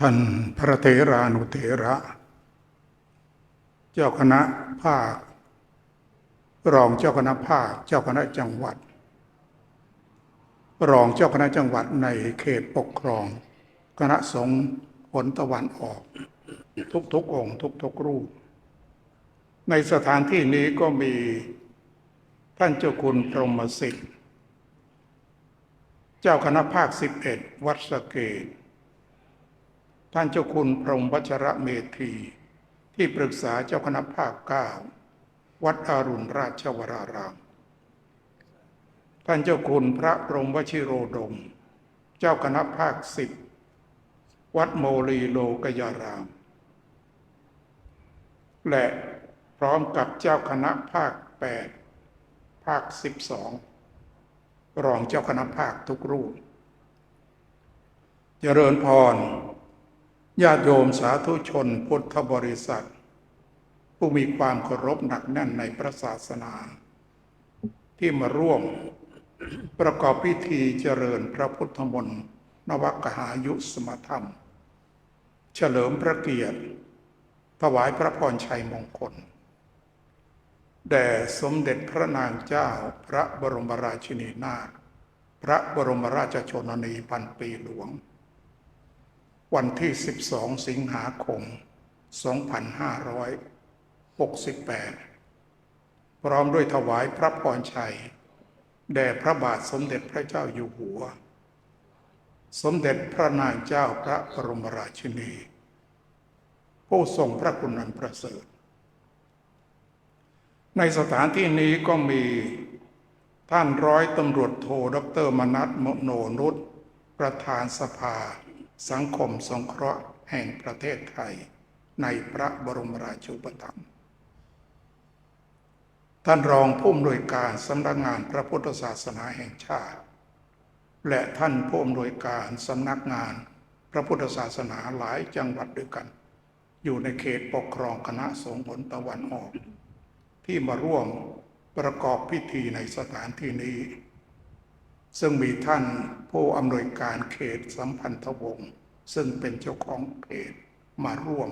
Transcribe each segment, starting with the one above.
ท่านพระเถรานุเถระ เจ้าคณะภาค รองเจ้าคณะภาค เจ้าคณะจังหวัด รองเจ้าคณะจังหวัดในเขตปกครอง คณะสงฆ์ผลตะวันออก ทุกๆองค์ ทุกๆรูป ในสถานที่นี้ก็มีท่านเจ้าคุณพรหมสิทธิ์ เจ้าคณะภาค 11 วัดสเกต ท่านเจ้าคุณพรหมวัชระเมธี ที่ปรึกษาเจ้าคณะภาค9วัดอรุณราชวราราม ท่านเจ้าคุณพระพรหมวชิโรดม เจ้าคณะภาค10วัดโมลีโลกยาราม และพร้อมกับเจ้าคณะภาค8ภาค12รองเจ้าคณะภาคทุกรูป เจริญพร ญาติโยมสาธุชนพุทธบริษัท ผู้มีความเคารพหนักแน่นในพระศาสนา ที่มาร่วมประกอบพิธีเจริญพระพุทธมนต์นวักหายุสมธรรม เฉลิมพระเกียรติ ถวายพระพรชัยมงคล แด่สมเด็จพระนางเจ้าพระบรมราชินีนาถพระบรมราชชนนีพันปีหลวง วันที่ 12 สิงหาคม 2568 พร้อมด้วยถวายพระพรชัย แด่พระบาทสมเด็จพระเจ้าอยู่หัว สมเด็จพระนางเจ้าพระบรมราชินี ผู้ทรงพระคุณอันประเสริฐ ในสถานที่นี้ก็มีท่านร้อยตำรวจโทดรมนัทมโนนุชประธานสภา สังคมสงเคราะห์แห่งประเทศไทย ในพระบรมราชูปถัมภ์ท่านรองผู้อำนวยการสำนักงานพระพุทธศาสนาแห่งชาติ และท่านผู้อำนวยการสำนักงานพระพุทธศาสนาหลายจังหวัดด้วยกัน อยู่ในเขตปกครองคณะสงฆ์ผลตะวันออก ที่มาร่วมประกอบพิธีในสถานที่นี้ ซึ่งมีท่าน ผู้อำนวยการเขตสัมพันธวงศ์ซึ่งเป็นเจ้าของเขตมาร่วม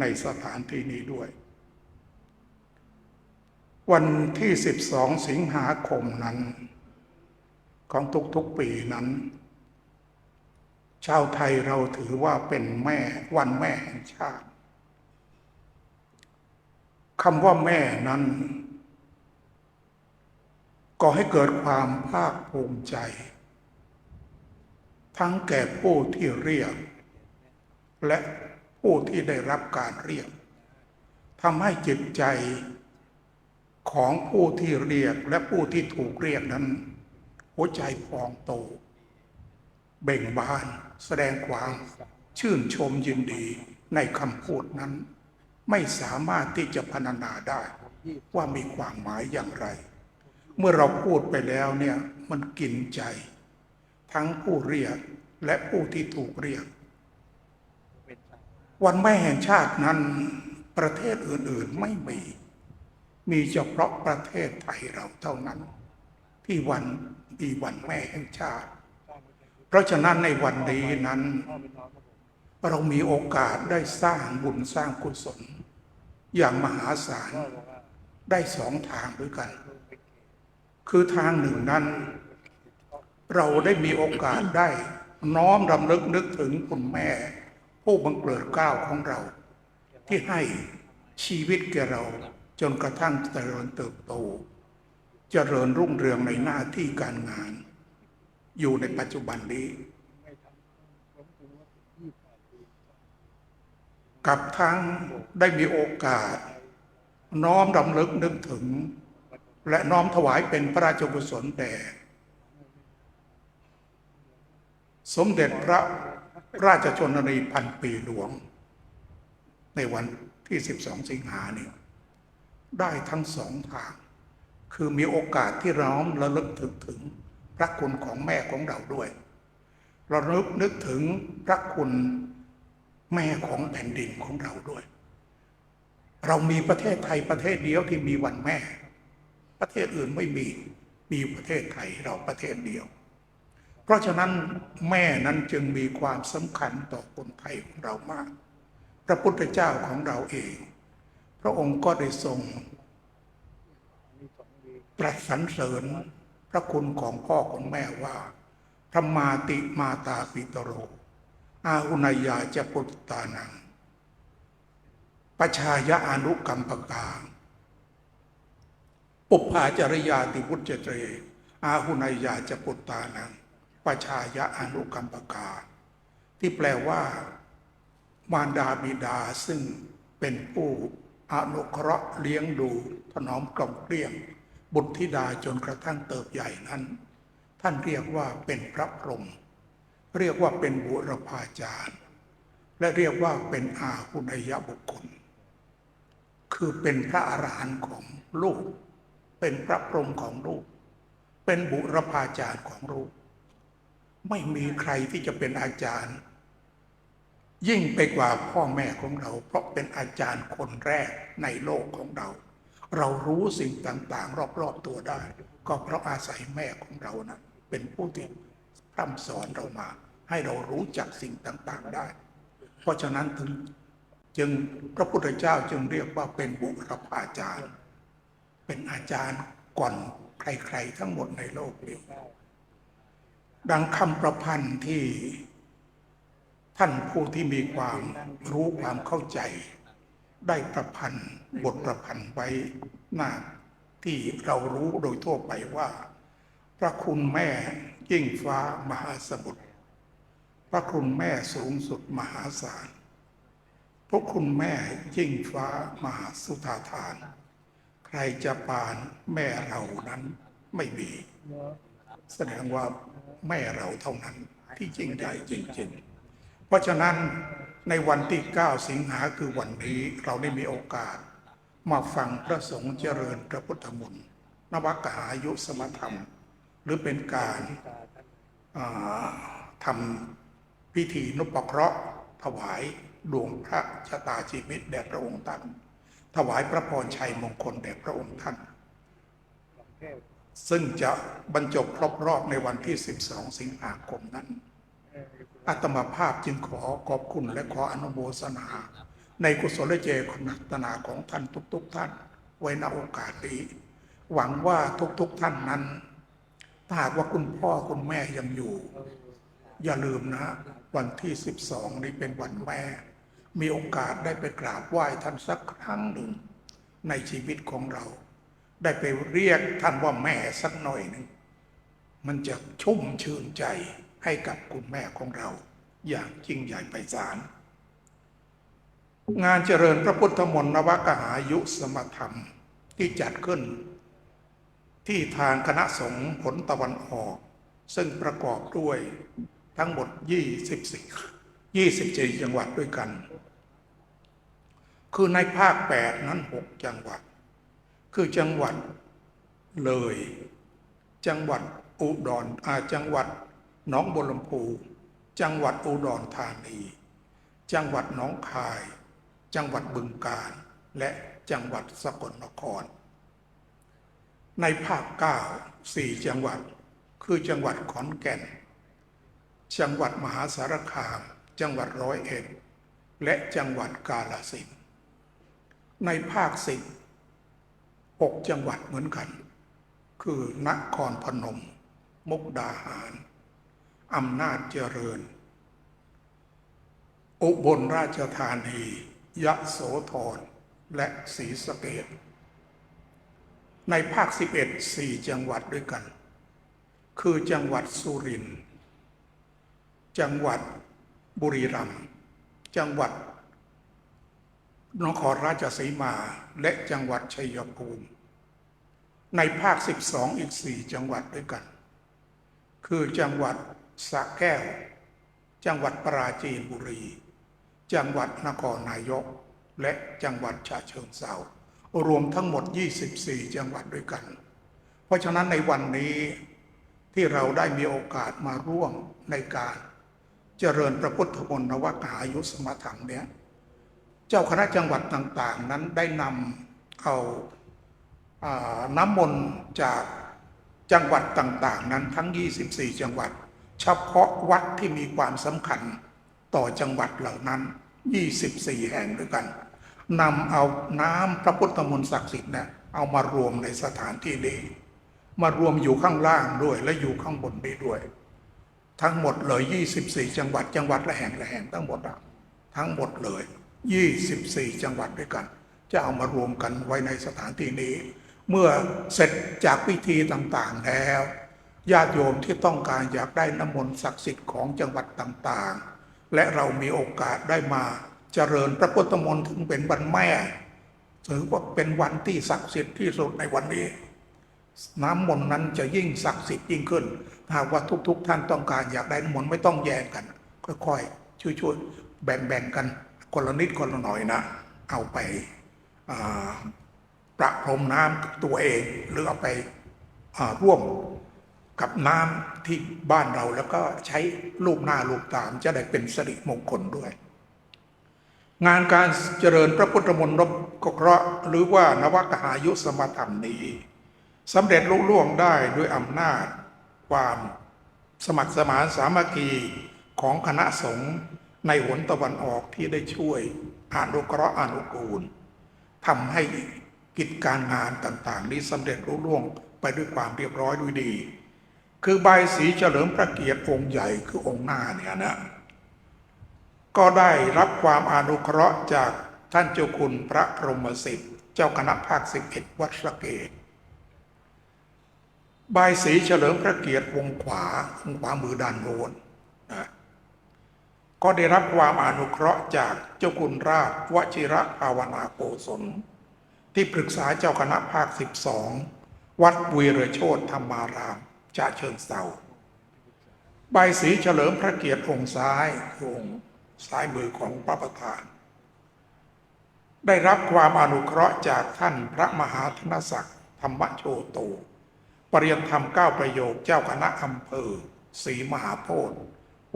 ในสถานที่นี้ด้วย วันที่ 12 สิงหาคมนั้น ของทุกๆปีนั้น ชาวไทยเราถือว่าเป็นแม่วันแม่แห่งชาติคำว่าแม่นั้นก็ให้เกิดความภาคภูมิใจ ทั้งแก่ผู้ที่เรียก และผู้ที่ได้รับการเรียกทำให้จิตใจของผู้ที่เรียกและผู้ที่ถูกเรียกนั้น หัวใจพองโต เบ่งบานแสดงความชื่นชมยินดีในคำพูดนั้น ไม่สามารถที่จะพรรณนาได้ว่ามีความหมายอย่างไร เมื่อเราพูดไปแล้วเนี่ยมันกินใจ ทั้งผู้เรียกและผู้ที่ถูกเรียก วันแม่แห่งชาตินั้น ประเทศอื่นๆไม่มี มีเฉพาะประเทศไทยเราเท่านั้น ที่วันมีวันแม่แห่งชาติ เพราะฉะนั้นในวันนี้นั้น เรามีโอกาสได้สร้างบุญสร้างกุศล อย่างมหาศาลได้สองทางด้วยกัน คือทางหนึ่งนั้น เราได้มีโอกาสได้น้อมรำลึกนึกถึงคุณแม่ ผู้บังเกิดก้าวของเรา ที่ให้ชีวิตแก่เราจนกระทั่งเจริญเติบโต เจริญรุ่งเรืองในหน้าที่การงาน อยู่ในปัจจุบันนี้ กับทั้งได้มีโอกาส น้อมรำลึกนึกถึง และน้อมถวายเป็นพระราชกุศลแด่ สมเด็จพระราชชนนีพันปีหลวง ในวันที่ 12 สิงหาเนี่ยได้ทั้งสองทาง คือมีโอกาสที่เราระลึกถึงถึงพระคุณของแม่ของเราด้วยเรานึกนึกถึงพระคุณแม่ของแผ่นดินของเราด้วย เรามีประเทศไทยประเทศเดียวที่มีวันแม่ ประเทศอื่นไม่มี มีประเทศไทยเราประเทศเดียว เพราะฉะนั้นแม่นั้นจึงมีความสำคัญต่อคนไทยของเรามาก พระพุทธเจ้าของเราเอง พระองค์ก็ได้ทรงตรัสสรรเสริญพระคุณของพ่อของแม่ว่าพระมาติมาตาปิตโร อาหุนายาจะปุตตานังปชายะอนุกรรมปกาปุพพาจริยาติพุทธเจเรอาหุนายาจะปุตตานัง ปชายะอนุกรรมปกา ที่แปลว่า มารดาบิดาซึ่งเป็นผู้อนุเคราะห์เลี้ยงดูถนอมกล่อมเกลี้ยง บุตรธิดาจนกระทั่งเติบใหญ่นั้น ท่านเรียกว่าเป็นพระพรหมเรียกว่าเป็นบุรพาจารย์ และเรียกว่าเป็นอาหุนยบุคคล คือเป็นพระอรหันต์ของลูก เป็นพระพรหมของลูก เป็นบุรพาจารย์ของลูก ไม่มีใครที่จะเป็นอาจารย์ ยิ่งไปกว่าพ่อแม่ของเรา เพราะเป็นอาจารย์คนแรกในโลกของเรา เรารู้สิ่งต่างๆ รอบๆตัวได้ ก็เพราะอาศัยแม่ของเรานะเป็นผู้ที่พร่ำสอนเรามา ให้เรารู้จักสิ่งต่างๆได้ เพราะฉะนั้นถึงจึงพระพุทธเจ้าจึงเรียกว่าเป็นบุรพาจารย์ เป็นอาจารย์ก่อนใครๆทั้งหมดในโลกนี้ ดังคำประพันธ์ที่ท่านผู้ที่มีความรู้ความเข้าใจ ได้ประพันธ์บทประพันธ์ไว้หน้าที่เรารู้โดยทั่วไปว่า พระคุณแม่ยิ่งฟ้ามหาสมุทรพระคุณแม่สูงสุดมหาศาลพระคุณแม่ยิ่งฟ้ามหาสุธาทาน ใครจะปานแม่เรานั้นไม่มี แสดงว่าแม่เราเท่านั้นที่ยิ่งใหญ่จริงๆ เพราะฉะนั้นในวันที่ 9 สิงหาคือวันนี้เราได้มีโอกาส มาฟังพระสงฆ์เจริญพระพุทธมนต์นวกหายุสมธรรม หรือเป็นการอ่าทำพิธีนุปเคราะห์ถวายดวงพระชะตาชีวิตแด่พระองค์ท่านถวายพระพรชัยมงคลแด่พระองค์ท่าน ซึ่งจะบรรจบครบรอบในวันที่ 12 สิงหาคมนั้นอาตมาภาพจึงขอขอบคุณและขออนุโมทนา ในกุศลเจคุณตนาของท่านทุก ๆ ท่าน ไว้ณโอกาสนี้ หวังว่าทุก ๆ ท่านนั้น ถ้าหากว่าคุณพ่อคุณแม่ยังอยู่ อย่าลืมนะ วันที่ 12 นี้เป็นวันแม่ มีโอกาสได้ไปกราบไหว้ท่านสักครั้งหนึ่งในชีวิตของเรา ได้ไปเรียกท่านว่าแม่สักหน่อยหนึ่งมันจะชุ่มชื่นใจให้กับคุณแม่ของเรา อย่างยิ่งใหญ่ไพศาลงานเจริญพระพุทธมนต์นวกหายุสมธรรมที่จัดขึ้น ที่ทางคณะสงฆ์ผลตะวันออก ซึ่งประกอบด้วยทั้งหมด 24 24 จังหวัดด้วยกัน คือในภาค 8 นั้น 6 จังหวัด คือจังหวัดเลย จังหวัดอุดรอาจังหวัดหนองบัวลำพูจังหวัดอุดรธานี จังหวัดหนองคาย จังหวัดบึงกาฬและจังหวัดสกลนคร ในภาค9 4จังหวัด คือจังหวัดขอนแก่น จังหวัดมหาสารคาม จังหวัดร้อยเอ็ดและจังหวัดกาฬสินธุ์ในภาคสิบ หกจังหวัดเหมือนกัน คือนครพนม มุกดาหาร อำนาจเจริญ อุบลราชธานี ยะโสธร และศรีสะเกษในภาค 11สี่จังหวัดด้วยกัน คือจังหวัดสุรินทร์ จังหวัดบุรีรัมย์ จังหวัด นครราชสีมาและจังหวัดชัยภูมิ ในภาค 12 อีก 4 จังหวัดด้วยกัน คือจังหวัดสระแก้ว จังหวัดปราจีนบุรี จังหวัดนครนายก และจังหวัดฉะเชิงเทรารวมทั้งหมด 24 จังหวัดด้วยกัน เพราะฉะนั้นในวันนี้ที่เราได้มีโอกาสมาร่วมในการเจริญพระพุทธมนต์นวกายุสมธรรมเนี่ย เจ้าคณะจังหวัดต่างๆ นั้นได้นำเอาน้ำมนต์จากจังหวัดต่างๆ นั้นทั้ง 24 จังหวัด เฉพาะวัดที่มีความสำคัญต่อจังหวัดเหล่านั้น 24 แห่งด้วยกันนำเอาน้ำพระพุทธมนต์ศักดิ์สิทธิ์เนี่ยเอามารวมในสถานที่นี้มารวมอยู่ข้างล่างด้วยและอยู่ข้างบนนี้ด้วย ทั้งหมดเลย 24 จังหวัดจังหวัดละแห่งละแห่งทั้งหมดทั้งหมดเลย 24 จังหวัดด้วยกัน จะเอามารวมกันไว้ในสถานที่นี้ เมื่อเสร็จจากพิธีต่างๆแล้วญาติโยมที่ต้องการอยากได้น้ำมนต์ศักดิ์สิทธิ์ของจังหวัดต่างๆ และเรามีโอกาสได้มาเจริญพระพุทธมนต์ถึงเป็นวันแม่ถือว่าเป็นวันที่ศักดิ์สิทธิ์ที่สุดในวันนี้ น้ำมนต์นั้นจะยิ่งศักดิ์สิทธิ์ยิ่งขึ้น หากว่าทุก ๆ ท่านต้องการอยากได้น้ำมนต์ไม่ต้องแย่งกัน ค่อยๆช่วยๆแบ่งๆกัน คนละนิดคนละหน่อยนะ เอาไปาประพรมน้ำกับตัวเอง หรือเอาไปาร่วมกับน้ำที่บ้านเราแล้วก็ใช้ลูกหน้าลูกตามจะได้เป็นสิริมงคลด้วย งานการเจริญพระพุทธมนต์รบกเคราะห์หรือว่านวกหายุสมธรรมนี้สำเร็จลุล่วงได้ด้วยอำนาจความสมัครสมานสามัคคีของคณะสงฆ์ ในหนตะวันออกที่ได้ช่วยอนุเคราะห์อนุกูลทำให้กิจการงานต่างๆ นี้สำเร็จลุล่วงไปด้วยความเรียบร้อยด้วยดี คือใบสีเฉลิมพระเกียรติองค์ใหญ่คือองค์หน้าเนี่ยนะ ก็ได้รับความอนุเคราะห์จากท่านเจ้าคุณพระพรหมสิทธิ์เจ้าคณะภาคสิบเอ็ดวัดสะเกตบสีเฉลิมพระเกียรติวงค์ขวาวงค์ขวามือด้านโน้น ก็ได้รับความอนุเคราะห์จากเจ้าคุณราชวชิระภาวนาโกศล ที่ปรึกษาเจ้าคณะภาค 12 วัดวีรโชตธรรมารามจะเชิญเซาใบสีเฉลิมพระเกียรติองค์ซ้ายองค์ซ้ายมือของพระประธาน ได้รับความอนุเคราะห์จากท่านพระมหาธนศักดิ์ธรรมโชโตปริยนธรรมเก้าประโยคเจ้าคณะอำเภอศรีมหาโพธิ์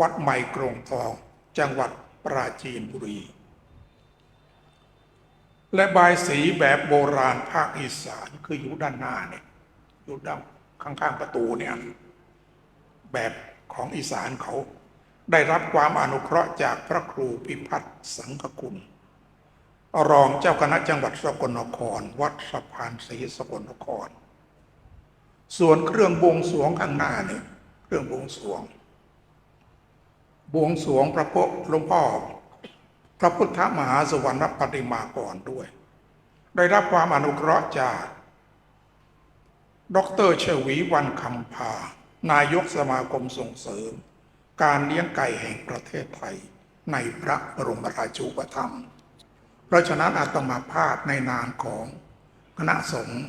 วัดใหม่กรงทอง จังหวัดปราจีนบุรี และบายสีแบบโบราณภาคอีสานคืออยู่ด้านหน้าเนี่ยอยู่ด้านข้างๆประตูเนี่ยแบบของอีสานเขาได้รับความอนุเคราะห์จากพระครูพิพัฒน์สังฆคุณ รองเจ้าคณะจังหวัดสกลนคร วัดสะพานศรีสกลนคร ส่วนเครื่องบวงสรวงข้างหน้าเนี่ยเครื่องบวงสรวง บวงสวงพระพุทธหลวงพ่อ พระพุทธมหาสวรรณปฏิมากรด้วย ได้รับความอนุเคราะห์จาก ดรเชวีวันคำพา นายกสมาคมส่งเสริม การเลี้ยงไก่แห่งประเทศไทย ในพระบรมราชูปถัมภ์เพราะฉะนั้นอาตมาภาพในนามของคณะสงฆ์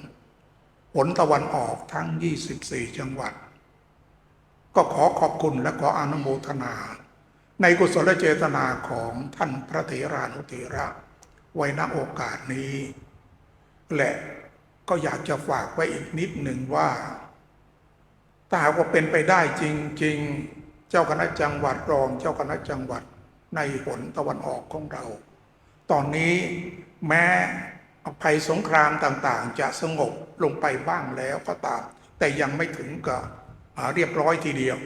ผลตะวันออกทั้ง 24 จังหวัด ก็ขอขอบคุณและขออนุโมทนา ในกุศลเจตนาของท่านพระเถรานุเถระ ไว้ณโอกาสนี้ และก็อยากจะฝากไว้อีกนิดหนึ่งว่าถ้าหากว่าเป็นไปได้จริง ๆ เจ้าคณะจังหวัดรองเจ้าคณะจังหวัดในหนตะวันออกของเรา ตอนนี้แม้ภัยสงครามต่างๆ จะสงบลงไปบ้างแล้วก็ตาม แต่ยังไม่ถึงกับเรียบร้อยทีเดียว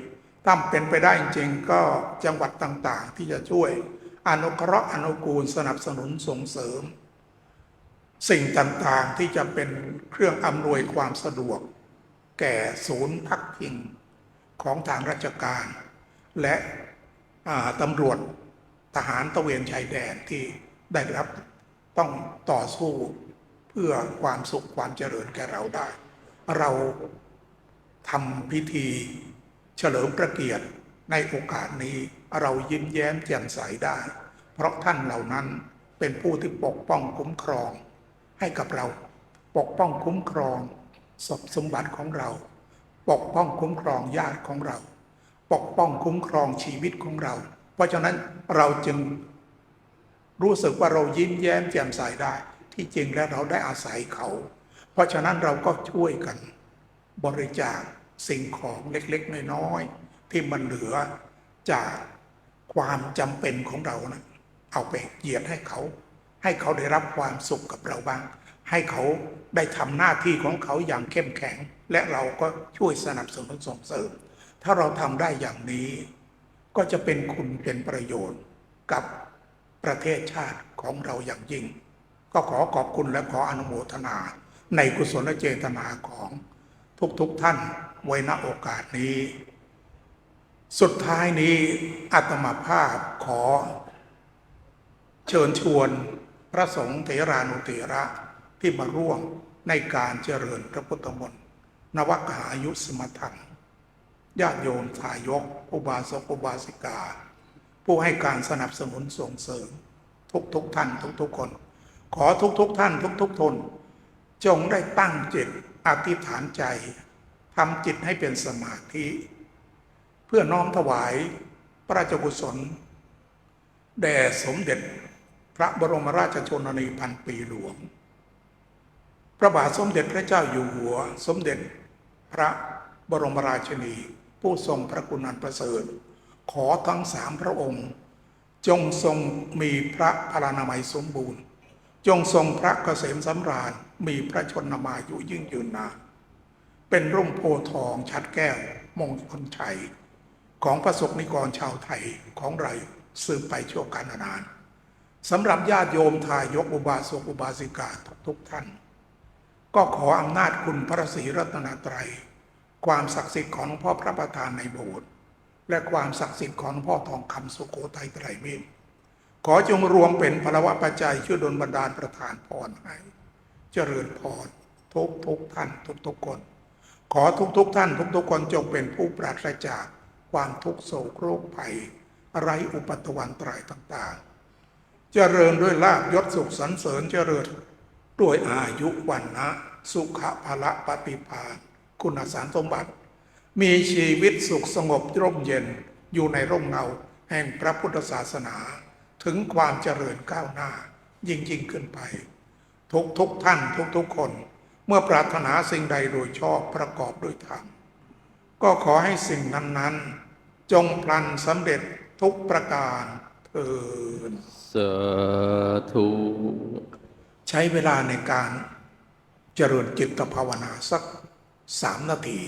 ถ้าเป็นไปได้จริงๆก็จังหวัดต่างๆ ที่จะช่วยอนุเคราะห์อนุกูลสนับสนุนส่งเสริม สิ่งต่างๆที่จะเป็นเครื่องอำนวยความสะดวก แก่ศูนย์พักพิงของทางราชการ และตำรวจทหารตะเวนชายแดนที่ได้รับต้องต่อสู้เพื่อความสุขความเจริญแก่เราได้ เราทำพิธี เฉลิมพระเกียรติในโอกาสนี้เรายิ้มแย้มแจ่มใสได้ เพราะท่านเหล่านั้นเป็นผู้ที่ปกป้องคุ้มครอง ให้กับเราปกป้องคุ้มครองสมสมบัติของเรา ปกป้องคุ้มครองญาติของเรา ปกป้องคุ้มครองชีวิตของเรา เพราะฉะนั้นเราจึงรู้สึกว่าเรายิ้มแย้มแจ่มใสได้ ที่จริงแล้วเราได้อาศัยเขา เพราะฉะนั้นเราก็ช่วยกัน บริจาค สิ่งของเล็กๆ น้อยๆ ที่มันเหลือจากความจำเป็นของเรานะเอาไปเหยียดให้เขา ให้เขาได้รับความสุขกับเราบ้าง ให้เขาได้ทำหน้าที่ของเขาอย่างเข้มแข็ง และเราก็ช่วยสนับสนุนส่งเสริม ถ้าเราทำได้อย่างนี้ ก็จะเป็นคุณเป็นประโยชน์กับประเทศชาติของเราอย่างยิ่ง ก็ขอขอบคุณและขออนุโมทนา ในกุศลเจตนาของทุกๆทท่าน ไว้ณโอกาสนี้ สุดท้ายนี้อาตมาภาพขอ เชิญชวนพระสงฆ์เถรานุเถระที่มาร่วมในการเจริญพระพุทธมนต์นวกหายุสมทังญาติโยมทายกอุบาสกอุบาสิกา ผู้ให้การสนับสนุนส่งเสริม ทุกทุกท่านทุกทุกคน ขอทุกทุกท่านทุกทุกทน จงได้ตั้งจิตอธิษฐานใจ ทำจิตให้เป็นสมาธิ เพื่อน้อมถวายพระราชกุศล แด่สมเด็จพระบรมราชชนนีพันปีหลวง พระบาทสมเด็จพระเจ้าอยู่หัว สมเด็จพระบรมราชินี ผู้ทรงพระกุณันประเสริฐ ขอทั้งสามพระองค์ จงทรงมีพระพลานามัยสมบูรณ์ จงทรงพระเกษมสำราญมีพระชนมายุยิ่งยืนนาน เป็นร่มโพทองชัดแก้วมงคลชัย ของประสบนิกรชาวไทยของเราสืบไปชั่วกาลนานสำหรับญาติโยมทายกอุบาสกอุบาสิกาทุกท่าน ก็ขออำนาจคุณพระศรีรัตนตรัย ความศักดิ์สิทธิ์ของพ่อพระประธานในโบสถ์และความศักดิ์สิทธิ์ของพ่อทองคำสุโขทัยไตรมิตรขอจงรวมเป็นพลวะปัจจัยช่วยดลบันดาลประทานพรให้ เจริญพรทุกทุกท่านทุกทุกคน ขอทุกทุกๆท่านทุกทุกๆคนจงเป็นผู้ปราศจากความทุกโศกโรคภัยไรอุปตวันตรายต่างๆ เจริญด้วยลาบยศสุขสรรเสริญเจริญด้วยอายุวันนะสุขภละปฏิภาณคุณสารสมบัติ มีชีวิตสุขสงบร่มเย็นอยู่ในร่มเงาแห่งพระพุทธศาสนา ถึงความเจริญก้าวหน้ายิ่งยิ่งขึ้นไป ทุกทุกท่านทุกทุกคน เมื่อปรารถนาสิ่งใดโดยชอบประกอบด้วยธรรมก็ขอให้สิ่งนั้นๆ จงพลันสำเร็จทุกประการเถิดสาธุใช้เวลาในการเจริญจิตภาวนาสักสามนาที